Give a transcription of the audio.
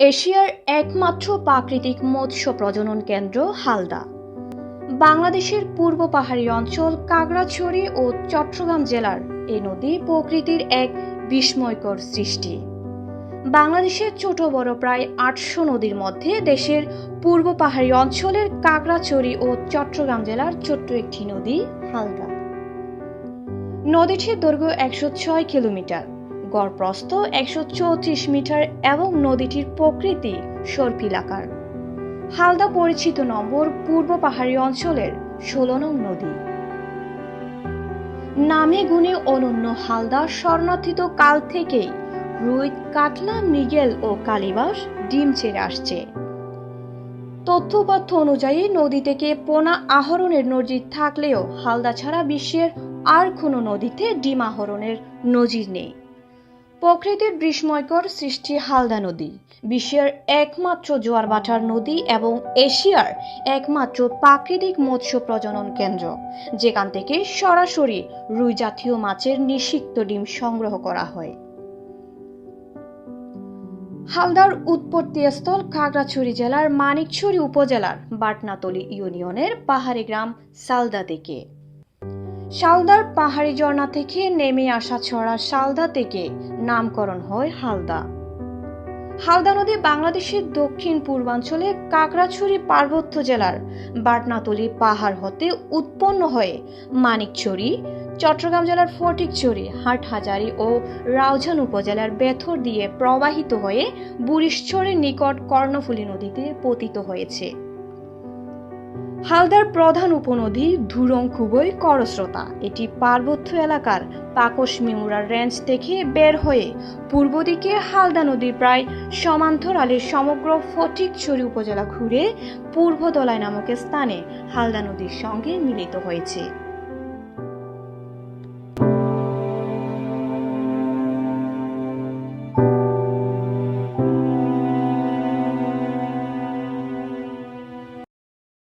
এশিয়ার একমাত্র প্রাকৃতিক মৎস্য প্রজনন কেন্দ্র হালদা। বাংলাদেশের পূর্ব পাহাড়ি অঞ্চল কাগড়াছড়ি ও চট্টগ্রাম জেলার এই নদী প্রকৃতির এক বিস্ময়কর সৃষ্টি। বাংলাদেশের ছোট বড় প্রায় আটশো নদীর মধ্যে দেশের পূর্ব পাহাড়ি অঞ্চলের কাগড়াছড়ি ও চট্টগ্রাম জেলার ছোট্ট একটি নদী হালদা। নদীটির দৈর্ঘ্য একশো ছয় কিলোমিটার। গড় প্রস্থ একশো চৌত্রিশ মিটার এবং নদীটির প্রকৃতি সর্পিলাকার। হালদা পরিচিত নম্বর পূর্ব পাহাড়ি অঞ্চলের ষোলো নং নদী। নামে গুণে অনন্য হালদা স্বর্ণাতীত কাল থেকেই রুই কাতলা মৃগেল ও কালিবাস ডিম ছেড়ে আসছে। তথ্যপাত্য অনুযায়ী নদী থেকে পোনা আহরণের নজির থাকলেও হালদা ছাড়া বিশ্বের আর কোনো নদীতে ডিম আহরণের নজির নেই। প্রকৃতির বিস্ময়কর সৃষ্টি হালদা নদী, বিশ্বের একমাত্র জোয়ার ভাটার নদী এবং এশিয়ার একমাত্র প্রাকৃতিক মৎস্য প্রজনন কেন্দ্র, যেখান থেকে সরাসরি রুই জাতীয় মাছের নিষিক্ত ডিম সংগ্রহ করা হয়। হালদার উৎপত্তিস্থল খাগড়াছড়ি জেলার মানিকছড়ি উপজেলার বাটনাতলি ইউনিয়নের পাহাড়ি গ্রাম সালদা থেকে। শালদার পাহাড়ি ঝর্ণা থেকে নেমে আসা ছড়া শালদা থেকে নামকরণ হয় হালদা। হালদা নদী বাংলাদেশের দক্ষিণ পূর্বাঞ্চলে কাকড়াছড়ি পার্বত্য জেলার বাটনাতলি পাহাড় হতে উৎপন্ন হয়ে মানিকছড়ি, চট্টগ্রাম জেলার ফটিকছড়ি, হাটহাজারি ও রাউজান উপজেলার বেথর দিয়ে প্রবাহিত হয়ে বুড়িশ্বরের নিকট কর্ণফুলী নদীতে পতিত হয়েছে। হালদার প্রধান উপনদী ধুরং খুবই করস্রোতা। এটি পার্বত্য এলাকার পাকশ মিমুরার রেঞ্জ থেকে বের হয়ে পূর্ব দিকে হালদা নদীর প্রায় সমান্তরালের সমগ্র ফটিকছড়ি উপজেলা ঘুরে পূর্ব দলায় নামক স্থানে হালদা নদীর সঙ্গে মিলিত হয়েছে।